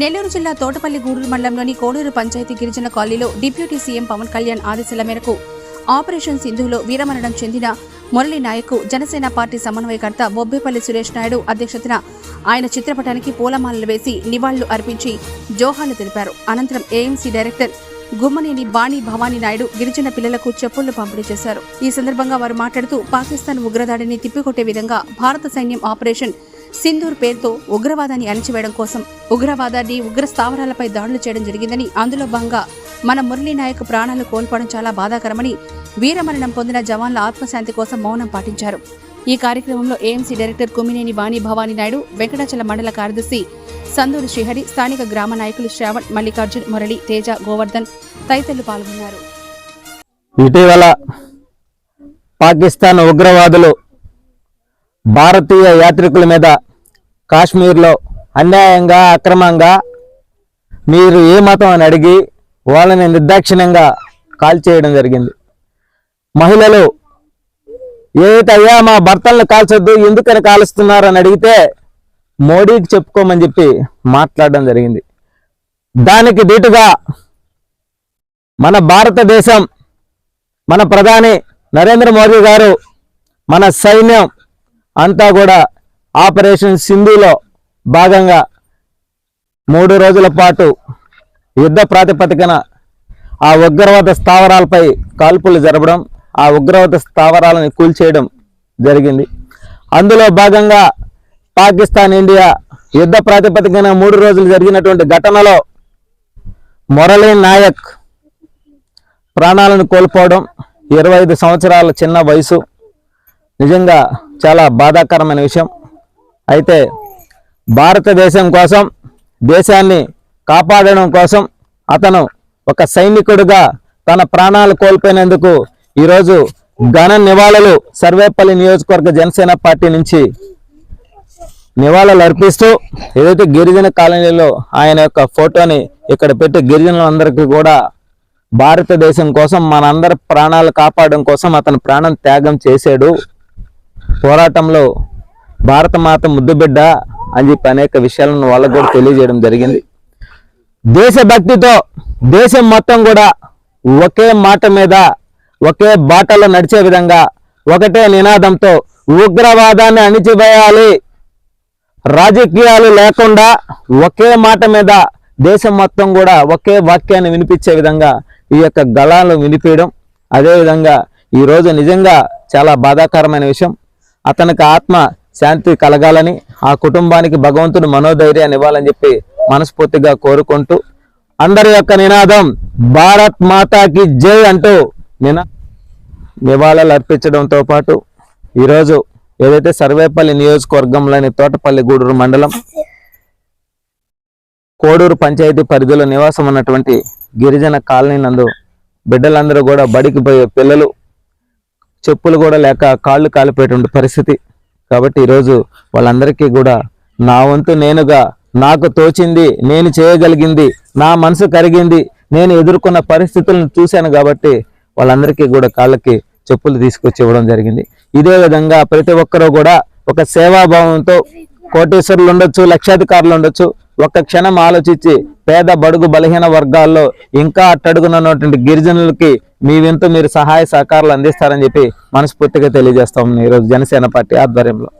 నెల్లూరు జిల్లా తోటపల్లి గూడూరు మండలంలోని కోడూరు పంచాయతీ గిరిజన కాలనీలో డిప్యూటీ సీఎం పవన్ కళ్యాణ్ ఆదేశాల మేరకు ఆపరేషన్ సింధులో వీరమరణం చెందిన మురళీ నాయక్ జనసేన పార్టీ సమన్వయకర్త బొబ్బేపల్లి సురేష్ నాయుడు అధ్యక్షతన ఆయన చిత్రపటానికి పూలమాలలు వేసి నివాళులు అర్పించి జోహాలు తెలిపారు. అనంతరం ఏఎంసీ డైరెక్టర్ గుమ్మనేని బాణి భవానీ నాయుడు గిరిజన పిల్లలకు చెప్పుళ్ళు పంపిణీ చేశారు. ఈ సందర్భంగా వారు మాట్లాడుతూ పాకిస్తాన్ ఉగ్రదాడిని తిప్పికొట్టే విధంగా భారత సైన్యం ఆపరేషన్ సింధూర్ పేరుతో ఉగ్రవాదాన్ని అణిచివేయడం కోసం ఉగ్రవాదాన్ని ఉగ్ర స్థావరాలపై దాడులు చేయడం జరిగిందని అందులో భాగంగా మన మురళీ నాయక్ ప్రాణాలు కోల్పోవడం చాలా బాధాకరమని వీరమరణం పొందిన జవాన్ల ఆత్మశాంతి కోసం మౌనం పాటించారు. ఈ కార్యక్రమంలో ఏఎంసీ డైరెక్టర్ కుమినేని వాణి భవానీ నాయుడు వెంకటాచల మండల కార్యదర్శి సందూరు శ్రీహరి స్థానిక గ్రామ నాయకులు శ్రావణ్ మల్లికార్జున్ మురళి తేజ గోవర్ధన్ తదితరులు పాల్గొన్నారు. ఇటీవల పాకిస్తాన్ ఉగ్రవాదులు భారతీయ యాత్రికుల మీద కాశ్మీర్లో అన్యాయంగా అక్రమంగా మీరు ఏ మతం అని అడిగి వాళ్ళని నిర్దాక్షిణ్యంగా కాల్చేయడం జరిగింది. మహిళలు ఏదైతే అయ్యా మా భర్తలను కాల్చొద్దు ఎందుకని కాలుస్తున్నారని అని అడిగితే మోడీకి చెప్పుకోమని చెప్పి మాట్లాడడం జరిగింది. దానికి దీటుగా మన భారతదేశం మన ప్రధాని నరేంద్ర మోదీ గారు మన సైన్యం అంతా కూడా ఆపరేషన్ సింధులో భాగంగా మూడు రోజుల పాటు యుద్ధ ప్రాతిపదికన ఆ ఉగ్రవాద స్థావరాలపై కాల్పులు జరపడం ఆ ఉగ్రవాద స్థావరాలను కూల్చేయడం జరిగింది. అందులో భాగంగా పాకిస్తాన్ ఇండియా యుద్ధ ప్రాతిపదికన మూడు రోజులు జరిగినటువంటి ఘటనలో మురళీ నాయక్ ప్రాణాలను కోల్పోవడం ఇరవై ఐదు సంవత్సరాల చిన్న వయసు నిజంగా చాలా బాధాకరమైన విషయం. అయితే భారతదేశం కోసం దేశాన్ని కాపాడడం కోసం అతను ఒక సైనికుడిగా తన ప్రాణాలు కోల్పోయినందుకు ఈరోజు ఘన నివాళులు సర్వేపల్లి నియోజకవర్గ జనసేన పార్టీ నుంచి నివాళులు అర్పిస్తూ ఏదైతే గిరిజన కాలనీలో ఆయన యొక్క ఫోటోని ఇక్కడ పెట్టి గిరిజనులందరికీ కూడా భారతదేశం కోసం మనందరి ప్రాణాలు కాపాడడం కోసం అతను ప్రాణం త్యాగం చేశాడు. పోరాటంలో భారత మాత ముద్దుబిడ్డ అని చెప్పి అనేక విషయాలను వాళ్ళకు కూడా తెలియజేయడం జరిగింది. దేశభక్తితో దేశం మొత్తం కూడా ఒకే మాట మీద ఒకే బాటలో నడిచే విధంగా ఒకటే నినాదంతో ఉగ్రవాదాన్ని అణిచివేయాలి. రాజకీయాలు లేకుండా ఒకే మాట మీద దేశం మొత్తం కూడా ఒకే వాక్యాన్ని వినిపించే విధంగా ఈ యొక్క గళాలను వినిపించడం అదేవిధంగా ఈరోజు నిజంగా చాలా బాధాకరమైన విషయం. అతనికి ఆత్మ శాంతి కలగాలని ఆ కుటుంబానికి భగవంతుడు మనోధైర్యాన్ని ఇవ్వాలని చెప్పి మనస్ఫూర్తిగా కోరుకుంటూ అందరి యొక్క నినాదం భారత్ మాతాకి జై అంటూ నినా నివాళులు అర్పించడంతో పాటు ఈరోజు ఏదైతే సర్వేపల్లి నియోజకవర్గంలోని తోటపల్లి గూడూరు మండలం కోడూరు పంచాయతీ పరిధిలో నివాసం ఉన్నటువంటి గిరిజన కాలనీ నందు బిడ్డలందరూ కూడా బడికి పోయే పిల్లలు చెప్పులు కూడా లేక కాళ్ళు కాలిపోయేటువంటి పరిస్థితి. కాబట్టి ఈరోజు వాళ్ళందరికీ కూడా నా వంతు నేనుగా నాకు తోచింది నేను చేయగలిగింది నా మనసు కరిగింది నేను ఎదుర్కొన్న పరిస్థితులను చూశాను కాబట్టి వాళ్ళందరికీ కూడా కాళ్ళకి చెప్పులు తీసుకొచ్చి ఇవ్వడం జరిగింది. ఇదే విధంగా ప్రతి ఒక్కరూ కూడా ఒక సేవాభావంతో కోటేశ్వరులు ఉండొచ్చు లక్షాధికారులు ఉండొచ్చు ఒక్క క్షణం ఆలోచించి పేద బడుగు బలహీన వర్గాల్లో ఇంకా అట్టడుగునటువంటి గిరిజనులకి మీ వింత మీరు సహాయ సహకారాలు అందిస్తారని చెప్పి మనస్ఫూర్తిగా తెలియజేస్తాం. ఈరోజు జనసేన పార్టీ ఆధ్వర్యంలో.